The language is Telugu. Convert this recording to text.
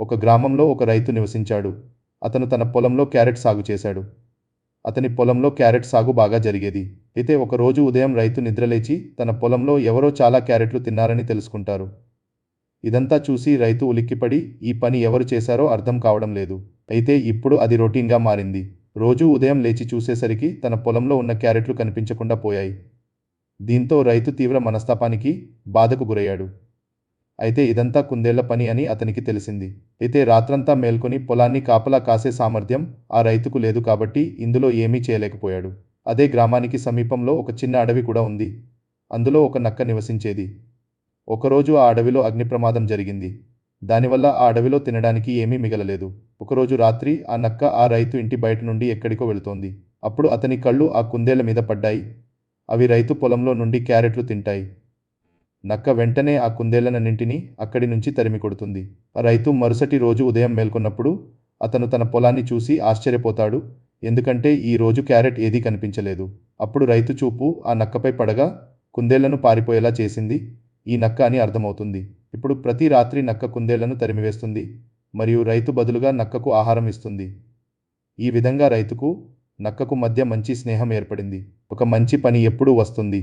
ఒక గ్రామంలో ఒక రైతు నివసించాడు. అతను తన పొలంలో క్యారెట్ సాగు చేశాడు. అతని పొలంలో క్యారెట్ సాగు బాగా జరిగేది. అయితే ఒకరోజు ఉదయం రైతు నిద్రలేచి తన పొలంలో ఎవరో చాలా క్యారెట్లు తిన్నారని తెలుసుకుంటారు. ఇదంతా చూసి రైతు ఉలిక్కిపడి ఈ పని ఎవరు చేశారో అర్థం కావడం లేదు. అయితే ఇప్పుడు అది రొటీన్గా మారింది. రోజూ ఉదయం లేచి చూసేసరికి తన పొలంలో ఉన్న క్యారెట్లు కనిపించకుండా పోయాయి. దీంతో రైతు తీవ్ర మనస్తాపానికి బాధకు గురయ్యాడు. అయితే ఇదంతా కుందేళ్ళ పని అని అతనికి తెలిసింది. అయితే రాత్రంతా మేల్కొని పొలాన్ని కాపలా కాసే సామర్థ్యం ఆ రైతుకు లేదు కాబట్టి ఇందులో ఏమీ చేయలేకపోయాడు. అదే గ్రామానికి సమీపంలో ఒక చిన్న అడవి కూడా ఉంది. అందులో ఒక నక్క నివసించేది. ఒకరోజు ఆ అడవిలో అగ్ని ప్రమాదం జరిగింది. దానివల్ల ఆ అడవిలో తినడానికి ఏమీ మిగలలేదు. ఒకరోజు రాత్రి ఆ నక్క ఆ రైతు ఇంటి బయట నుండి ఎక్కడికో వెళుతోంది. అప్పుడు అతని కళ్ళు ఆ కుందేళ్ళ మీద పడ్డాయి. అవి రైతు పొలంలో నుండి క్యారెట్లు తింటాయి. నక్క వెంటనే ఆ కుందేళ్ళనన్నింటినీ అక్కడి నుంచి తరిమి కొడుతుంది. ఆ రైతు మరుసటి రోజు ఉదయం మేల్కొన్నప్పుడు అతను తన పొలాన్ని చూసి ఆశ్చర్యపోతాడు. ఎందుకంటే ఈ రోజు క్యారెట్ ఏదీ కనిపించలేదు. అప్పుడు రైతు చూపు ఆ నక్కపై పడగా కుందేళ్ళను పారిపోయేలా చేసింది. ఈ నక్క అని అర్థమవుతుంది. ఇప్పుడు ప్రతి రాత్రి నక్క కుందేళ్ళను తరిమివేస్తుంది. మరియు రైతు బదులుగా నక్కకు ఆహారం ఇస్తుంది. ఈ విధంగా రైతుకు నక్కకు మధ్య మంచి స్నేహం ఏర్పడింది. ఒక మంచి పని ఎప్పుడూ వస్తుంది.